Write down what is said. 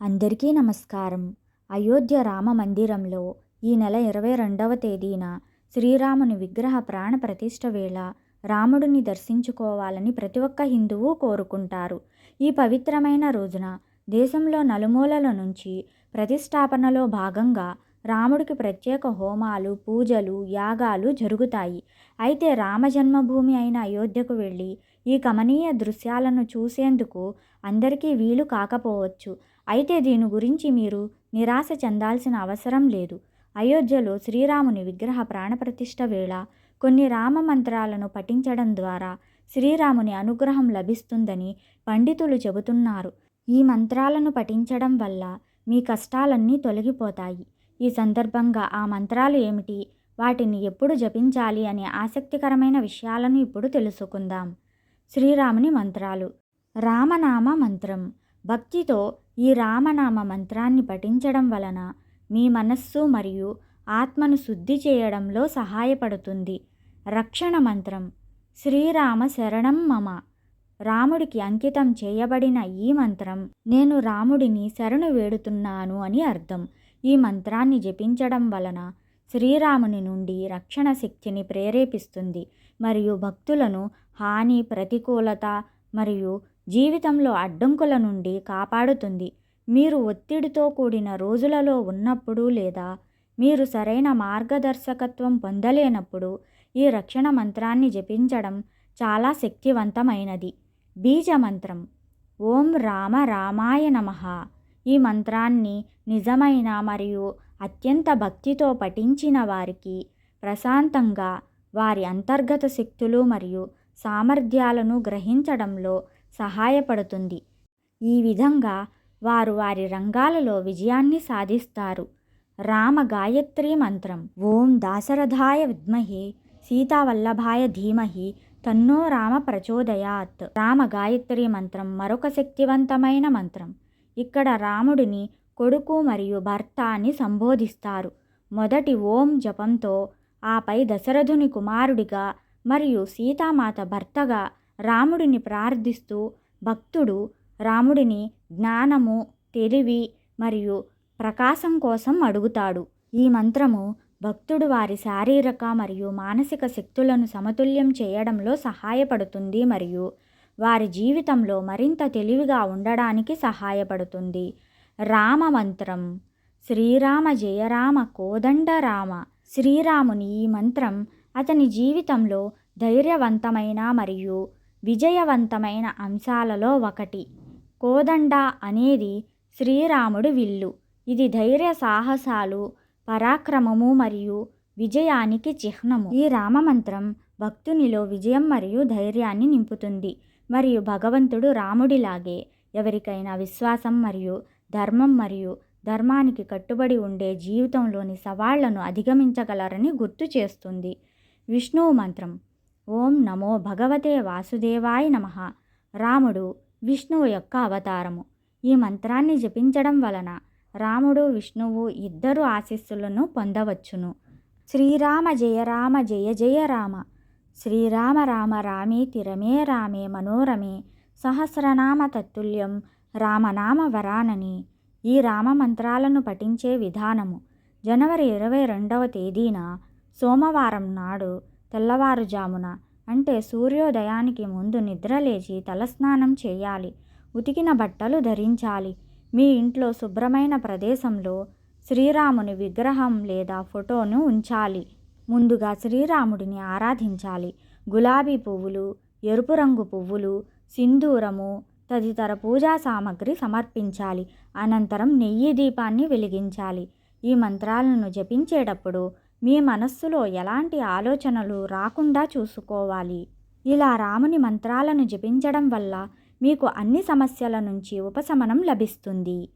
అందరికీ నమస్కారం. అయోధ్య రామ మందిరంలో ఈ నెల ఇరవై రెండవ తేదీన శ్రీరాముని విగ్రహ ప్రాణ ప్రతిష్ఠ వేళ రాముడిని దర్శించుకోవాలని ప్రతి ఒక్క హిందువు కోరుకుంటారు. ఈ పవిత్రమైన రోజున దేశంలో నలుమూలల నుంచి ప్రతిష్టాపనలో భాగంగా రాముడికి ప్రత్యేక హోమాలు పూజలు యాగాలు జరుగుతాయి. అయితే రామ జన్మభూమి అయిన అయోధ్యకు వెళ్ళి ఈ కమనీయ దృశ్యాలను చూసేందుకు అందరికీ వీలు కాకపోవచ్చు. అయితే దీని గురించి మీరు నిరాశ చెందాల్సిన అవసరం లేదు. అయోధ్యలో శ్రీరాముని విగ్రహ ప్రాణప్రతిష్ఠ వేళ కొన్ని రామ మంత్రాలను పఠించడం ద్వారా శ్రీరాముని అనుగ్రహం లభిస్తుందని పండితులు చెబుతున్నారు. ఈ మంత్రాలను పఠించడం వల్ల మీ కష్టాలన్నీ తొలగిపోతాయి. ఈ సందర్భంగా ఆ మంత్రాలు ఏమిటి? వాటిని ఎప్పుడు జపించాలి అనే ఆసక్తికరమైన విషయాలను ఇప్పుడు తెలుసుకుందాం. శ్రీరాముని మంత్రాలు. రామనామ మంత్రం. భక్తితో ఈ రామనామ మంత్రాన్ని పఠించడం వలన మీ మనస్సు మరియు ఆత్మను శుద్ధి చేయడంలో సహాయపడుతుంది. రక్షణ మంత్రం. శ్రీరామ శరణం మమ. రాముడికి అంకితం చేయబడిన ఈ మంత్రం నేను రాముడిని శరణు వేడుతున్నాను అని అర్థం. ఈ మంత్రాన్ని జపించడం వలన శ్రీరాముని నుండి రక్షణ శక్తిని ప్రేరేపిస్తుంది. మరియు భక్తులను హాని ప్రతికూలత మరియు జీవితంలో అడ్డంకుల నుండి కాపాడుతుంది. మీరు ఒత్తిడితో కూడిన రోజులలో ఉన్నప్పుడు లేదా మీరు సరైన మార్గదర్శకత్వం పొందలేనప్పుడు ఈ రక్షణ మంత్రాన్ని జపించడం చాలా శక్తివంతమైనది. బీజ మంత్రం. ఓం రామ రామాయ నమ. ఈ మంత్రాన్ని నిజమైన మరియు అత్యంత భక్తితో పఠించిన వారికి ప్రశాంతంగా వారి అంతర్గత శక్తులు మరియు సామర్థ్యాలను గ్రహించడంలో సహాయపడుతుంది. ఈ విధంగా వారు వారి రంగాలలో విజయాన్ని సాధిస్తారు. రామ గాయత్రి మంత్రం. ఓం దాశరథాయ విద్మహే సీతావల్లభాయ ధీమహి తన్నో రామ ప్రచోదయాత్. రామ గాయత్రి మంత్రం మరొక శక్తివంతమైన మంత్రం. ఇక్కడ రాముడిని కొడుకు మరియు భర్త అని సంబోధిస్తారు. మొదటి ఓం జపంతో ఆపై దశరథుని కుమారుడిగా మరియు సీతామాత భర్తగా రాముడిని ప్రార్థిస్తూ భక్తుడు రాముడిని జ్ఞానము తెలివి మరియు ప్రకాశం కోసం అడుగుతాడు. ఈ మంత్రము భక్తుడు వారి శారీరక మరియు మానసిక శక్తులను సమతుల్యం చేయడంలో సహాయపడుతుంది మరియు వారి జీవితంలో మరింత తెలివిగా ఉండడానికి సహాయపడుతుంది. రామ మంత్రం. శ్రీరామ జయరామ కోదండ రామ. శ్రీరాముని ఈ మంత్రం అతని జీవితంలో ధైర్యవంతమైన మరియు విజయవంతమైన అంశాలలో ఒకటి. కోదండ అనేది శ్రీరాముడు విల్లు. ఇది ధైర్య సాహసాలు పరాక్రమము మరియు విజయానికి చిహ్నము. ఈ రామమంత్రం భక్తునిలో విజయం మరియు ధైర్యాన్ని నింపుతుంది. మరియు భగవంతుడు రాముడిలాగే ఎవరికైనా విశ్వాసం మరియు ధర్మం మరియు ధర్మానికి కట్టుబడి ఉండే జీవితంలోని సవాళ్ళను అధిగమించగలరని గుర్తు చేస్తుంది. విష్ణువు మంత్రం ఓం నమో భగవతే వాసుదేవాయ నమ. రాముడు విష్ణువు యొక్క అవతారము. ఈ మంత్రాన్ని జపించడం వలన రాముడు విష్ణువు ఇద్దరు ఆశీస్సులను పొందవచ్చును. శ్రీరామ జయ రామ జయ జయ రామ. శ్రీరామ రామ రామే తిరమే రామే మనోరమే సహస్రనామ తత్తుల్యం రామనామ వరానని ఈ రామ మంత్రాలను పఠించే విధానము. జనవరి ఇరవై రెండవ తేదీన సోమవారం నాడు తెల్లవారుజామున అంటే సూర్యోదయానికి ముందు నిద్రలేచి తలస్నానం చేయాలి. ఉతికిన బట్టలు ధరించాలి. మీ ఇంట్లో శుభ్రమైన ప్రదేశంలో శ్రీరాముని విగ్రహం లేదా ఫోటోను ఉంచాలి. ముందుగా శ్రీరాముడిని ఆరాధించాలి. గులాబీ పువ్వులు ఎరుపు రంగు పువ్వులు సింధూరము తదితర పూజా సామాగ్రి సమర్పించాలి. అనంతరం నెయ్యి దీపాన్ని వెలిగించాలి. ఈ మంత్రాలను జపించేటప్పుడు మీ మనస్సులో ఎలాంటి ఆలోచనలు రాకుండా చూసుకోవాలి. ఇలా రాముని మంత్రాలను జపించడం వల్ల మీకు అన్ని సమస్యల నుంచి ఉపశమనం లభిస్తుంది.